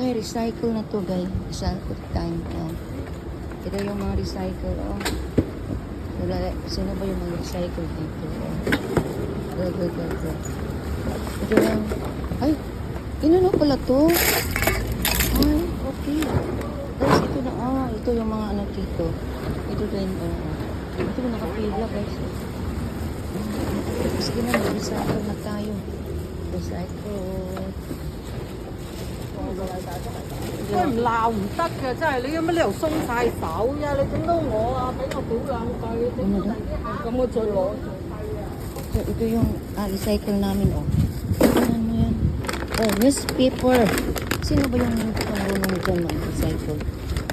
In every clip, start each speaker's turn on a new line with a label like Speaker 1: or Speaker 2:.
Speaker 1: Okay, recycle na to guys. Recycle time. Oh. Ito yung mga recycle. Oh. Wala, sino ba yung mga recycle dito? Oh. Go, go, go, go. Ito lang. Ay, inano pala to? Ay, okay. Guys, ito na. Ah, ito yung mga ano dito. Ito din. Oh. Ito nakapila guys. Sige na, recycle na tayo. Recycle.
Speaker 2: 喂，唔闹唔得嘅，真系你有乜理由松晒手呀？你整到我啊，俾我估两句，整到第啲客咁我再攞做费啊！
Speaker 1: So, ito yung ah, recycle namin, oh. Tingnan mo yan. Oh, newspaper. Sino ba yung marunong dyan mag-recycle?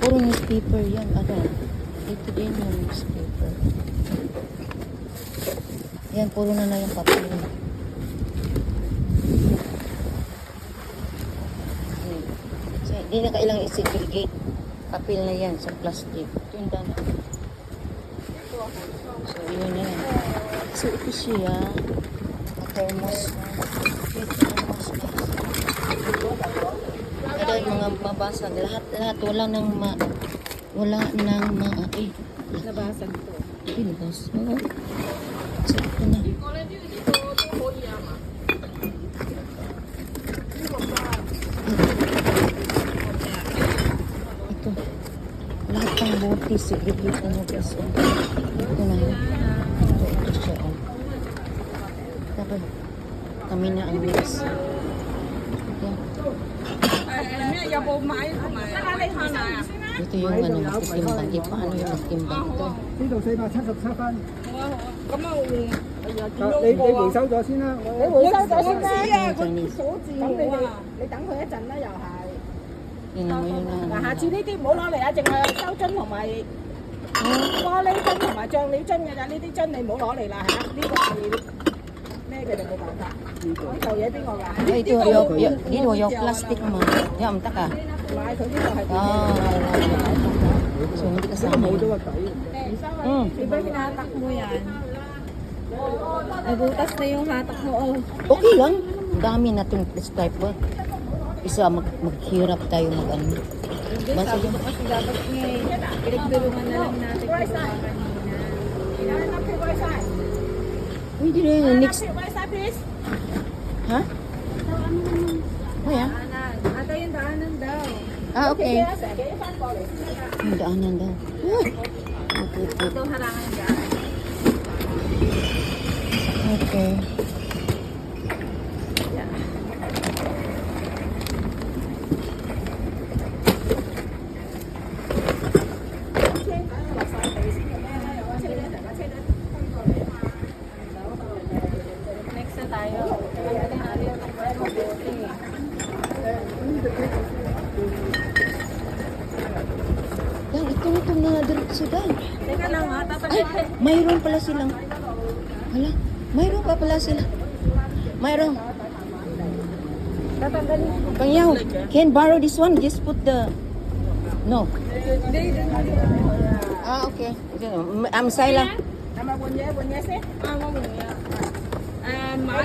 Speaker 1: Puro newspaper yan. Ano? Ito din yung newspaper. Yan, puro na na yung papel. Hindi na kailangan i-segregate. Papel na yan sa plastic. Ito yung dami. So, yun na yan. So, ito siya. Thermos. Thermos. Ada mga mabasag. Lahat, lahat. Wala nang ma... Wala nang ma... Eh,
Speaker 2: Nabasag to.
Speaker 1: pinabas. Oo. ng bote. Segregate na mo guys. Oh. Ito na yun. Ito, ito siya. Oh. Tapos, kami na ang mix. Ito.
Speaker 2: 诶咩？有冇买同埋？得啦，你行嚟啊！
Speaker 1: Ito yung ano, magtimbang. Di pa ano yung magtimbang ito.
Speaker 3: 呢度四百七十七分，
Speaker 2: 好啊好啊，咁啊换。哎呀，见到
Speaker 3: 你你
Speaker 2: 我啊！
Speaker 3: 回收咗先啦，我
Speaker 2: 你回收咗先啦。
Speaker 1: 啊
Speaker 2: 佢锁住
Speaker 4: 咁你哋
Speaker 2: 我啊！
Speaker 4: 你等佢一阵啦，又系。
Speaker 1: Tingnan mo yun na.
Speaker 4: 嗱，下次呢啲唔好攞嚟啊，净系收樽同埋玻璃樽同埋酱料樽嘅咋，呢啲樽你唔好攞嚟啦吓，呢个系咩嘅就冇办法。呢嚿嘢边个㗎？
Speaker 1: Ay, ito, yung, yung, dito, yung plastic mo. Yung amta ka.
Speaker 4: 买佢呢个系点
Speaker 1: Ah, so hindi
Speaker 3: 呢
Speaker 1: kasama
Speaker 3: 个冇
Speaker 1: yun.
Speaker 3: 咗个底。
Speaker 1: Mm.
Speaker 5: Di ba hinatak mo yan? Nabutas na yung hatak mo. Oh.
Speaker 1: Okay lang. Ang dami natin type ba? Isa, mag maghirap tayo mag ano.
Speaker 5: Hindi,
Speaker 1: Basta,
Speaker 5: sabi ko kasi dapat ngayon, eh, pinagtulungan na lang natin kung kanina.
Speaker 1: Uy, di rin. Next. Ha? Oh,
Speaker 5: yeah. Ata yung daanan daw.
Speaker 1: Ah, okay. Yung daanan daw. Uy!
Speaker 5: Ito harangan dyan.
Speaker 1: Okay. Diretso dahil.
Speaker 5: Teka lang ha,
Speaker 1: Ay, mayroon pala silang. Hala, mayroon pa pala sila. Mayroon.
Speaker 5: Tatanggalin.
Speaker 1: Pangyaw, can borrow this one? Just put the... No. Ah, okay. I'm silent.
Speaker 4: 係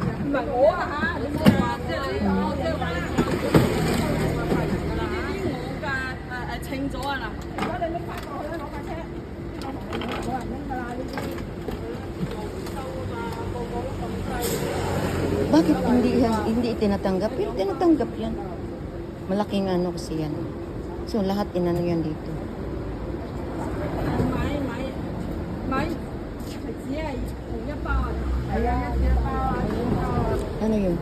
Speaker 4: 咪换嘢换嘢先？
Speaker 2: 啱啱换嘢。诶
Speaker 4: 你
Speaker 2: 买。
Speaker 4: 哋又 keep 我哋架车先，咪碌后又至整亲人。
Speaker 2: 系啊系啊，我知啊，花仔啦，女仔，得得得得，唔系我啊吓，你冇话即系你，我即系话你呢啲我㗎诶诶称咗啊嗱，
Speaker 4: 我哋拎翻过去啦，攞架车。冇人拎㗎啦呢啲。
Speaker 1: Bakit hindi yan, hindi tinatanggap? Pero tinatanggap yan. Malaking ano kasi yan. So, lahat inano yan dito.
Speaker 2: 买买买系只系同一包
Speaker 1: Ano yun?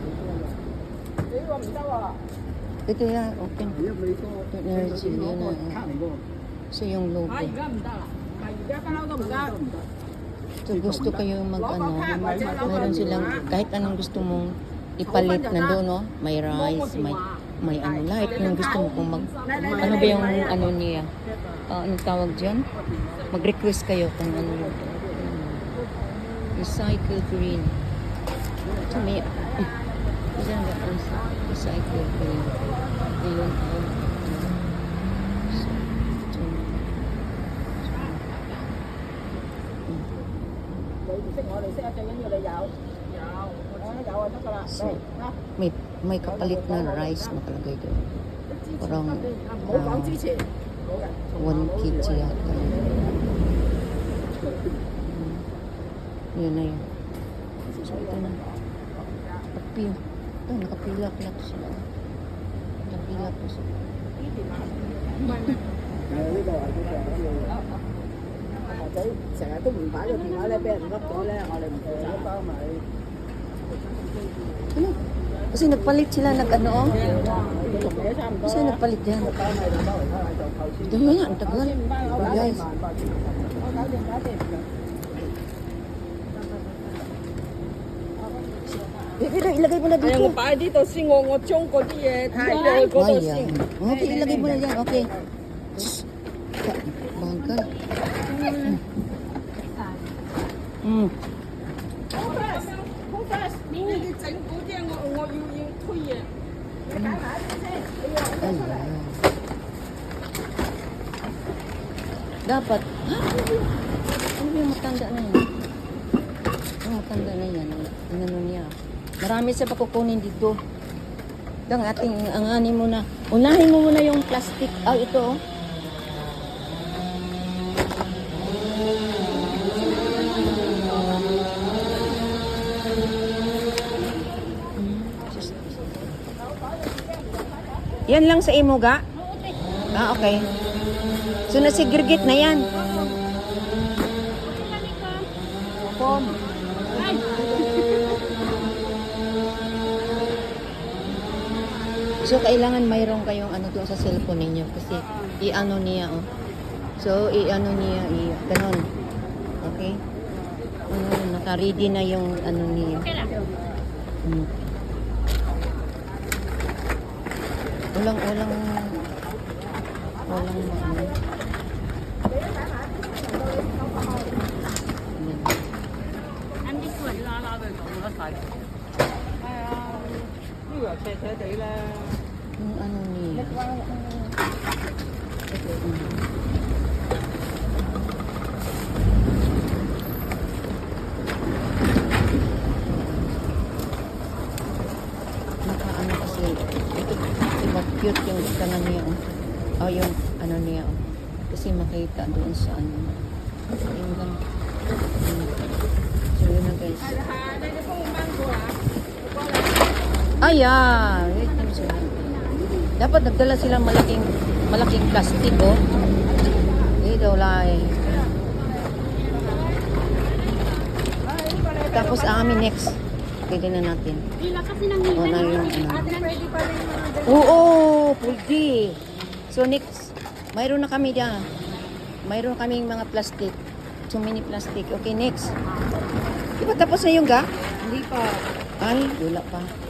Speaker 1: Ito yan, open.
Speaker 3: Ito
Speaker 1: na
Speaker 3: rin
Speaker 1: yun
Speaker 3: na.
Speaker 1: So yung logo. So gusto kayo mag ano, meron silang kahit anong gusto mong ipalit na doon, no? May rice, may may ano, lahat yung gusto mo kung mag, ano ba yung ano niya, uh, anong tawag dyan? Mag-request kayo kung ano yun. Recycle green tumiyo. Diyan ba ang recycle
Speaker 4: ko yun? Ngayon ay So,
Speaker 1: may, may kapalit na rice nakalagay doon. Parang
Speaker 4: uh,
Speaker 1: one kg yata. Yun na yun. So, ito na Kapil. Ito, nakapilak-lak siya. Nakapilak po siya.
Speaker 4: 或者成日都唔摆个电话咧，俾人笠咗咧，我哋唔负责。包埋。
Speaker 1: Ano? Kasi nagpalit sila nag ano oh.
Speaker 4: 同嘢差唔多
Speaker 1: Kasi
Speaker 4: 啦。
Speaker 1: nagpalit yan.
Speaker 4: 包埋就包嚟包嚟就扣钱。
Speaker 1: Ito yun, ang tagal.
Speaker 4: 我搞掂
Speaker 1: Guys, Dito, ilagay mo na dito.
Speaker 2: Ayaw mo pa dito, singongo, chongko, diet. Ay, ko
Speaker 1: to,
Speaker 2: sing.
Speaker 1: Okay, ilagay mo na dyan, okay. Bangka. Mm.
Speaker 2: Bukas, bukas, mini di chanh bố dia ngồi ngồi
Speaker 1: yu. Dapat. Ano yung matanda na yan? Ano Ang matanda na yan. Ano niya ako? Marami siya pa kukunin dito. Ito ang ating, ang ani mo na. Unahin mo muna yung plastic. Ah, ito oh. Yan lang sa imo ga? Ah, okay. So nasigirgit na yan. Pom. So kailangan mayroon kayong ano doon sa cellphone ninyo kasi i-ano niya oh. So i-ano niya i ganon. Okay? Ano, naka-ready na yung ano niya. Okay lang. Hmm. Walang, walang, walang ano. Yan.
Speaker 2: 系啊，呢个又斜斜地咧。
Speaker 1: Yung ano niya. Naka ano kasi, ito, iba cute yung kanan niya. Oh. oh, yung ano niya. Oh. Kasi makita doon sa ano. Yung gan. Mm. So yun na guys. Ay, ah. Wait lang sila. Dapat nagdala silang malaking malaking plastic, oh. Eh, daw lai. Tapos ang amin next. Pwede na natin. O na yung ano. Oo, pwede. So next, mayroon na kami dyan. Mayroon kaming mga plastic. So many plastic. Okay, next. Di ba tapos na yung ga?
Speaker 2: Hindi pa.
Speaker 1: Ay, wala pa.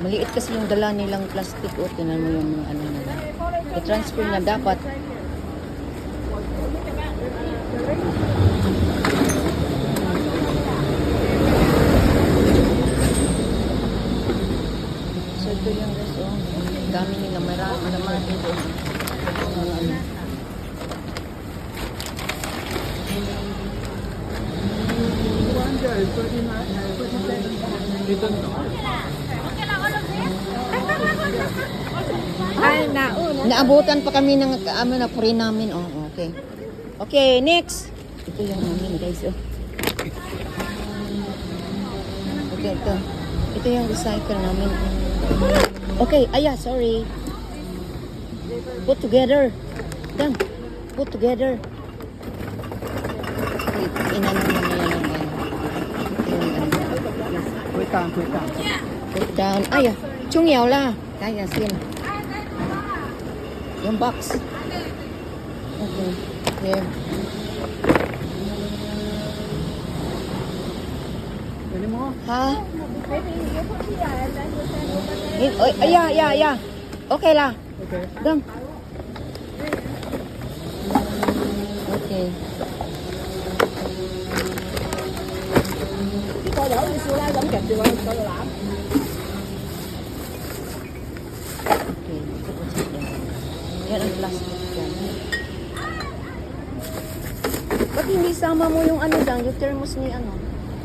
Speaker 1: Maliit kasi yung dala nilang plastic. O, tinan mo yung mga ano nila. I-transfer na dapat. So, ito yung guys, oh. Ang dami nila. Marami naman dito. Mga ano.
Speaker 4: Ay, nauna.
Speaker 1: Naabutan pa kami ng ano na free namin. Oh, okay. Okay, next. Ito yung amin, guys. Oh. Okay, ito. Ito yung recycle namin. Okay, aya, sorry. Put together. Dang. Put together. Wait, inano mo na yan. ang ano. Yung ano.
Speaker 3: Put down, put down.
Speaker 1: Put down. Ay, ah. chung yaw la. cái Kaya xin Yung box. Okay. Here.
Speaker 3: Dali mo.
Speaker 1: Ha? It, oh, ah, yeah, yeah, ok Okay lang.
Speaker 3: ok
Speaker 1: Dong. Okay.
Speaker 4: Cái coi đỡ đi xưa nay vẫn kịp thì coi làm.
Speaker 1: Okay. Yan ang plastic dyan. Ba't hindi sama mo yung ano dyan, yung thermos ni ano?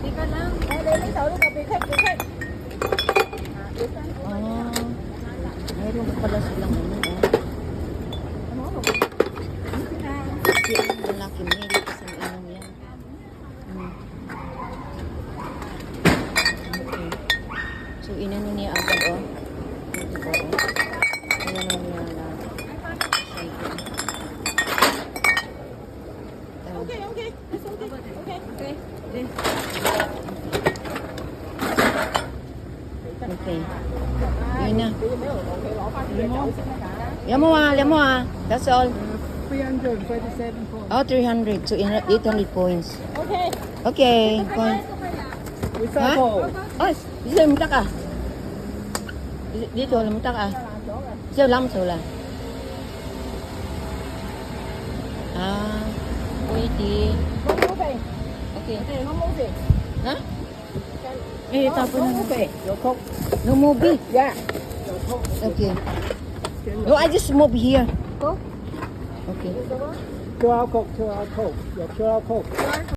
Speaker 5: Teka lang.
Speaker 4: Ay, lele, tawag ka, bigay, bigay.
Speaker 1: Ah, mayroon pa pala silang ano, oh. Ano? Ano? Ano? Ano? Ano? Ano? OK。Đây nè. Yamu à, yamu à. That's all.
Speaker 3: 327 points.
Speaker 1: Oh, 300 to Italy points.
Speaker 4: Okay.
Speaker 1: Okay. Point.
Speaker 3: Huh?
Speaker 1: Oh, giờ mình tắt à? Đi thôi là mình tắt à? Giờ lắm rồi
Speaker 4: là. À, quay
Speaker 1: đi.
Speaker 4: Không mua gì.
Speaker 1: Okay. Không gì. Hả? Eh, ah,
Speaker 4: tapon
Speaker 1: na.
Speaker 4: Okay.
Speaker 1: No movie?
Speaker 4: Yeah.
Speaker 1: Okay. No, I just move here. Okay.
Speaker 3: QR code, QR code, your QR code.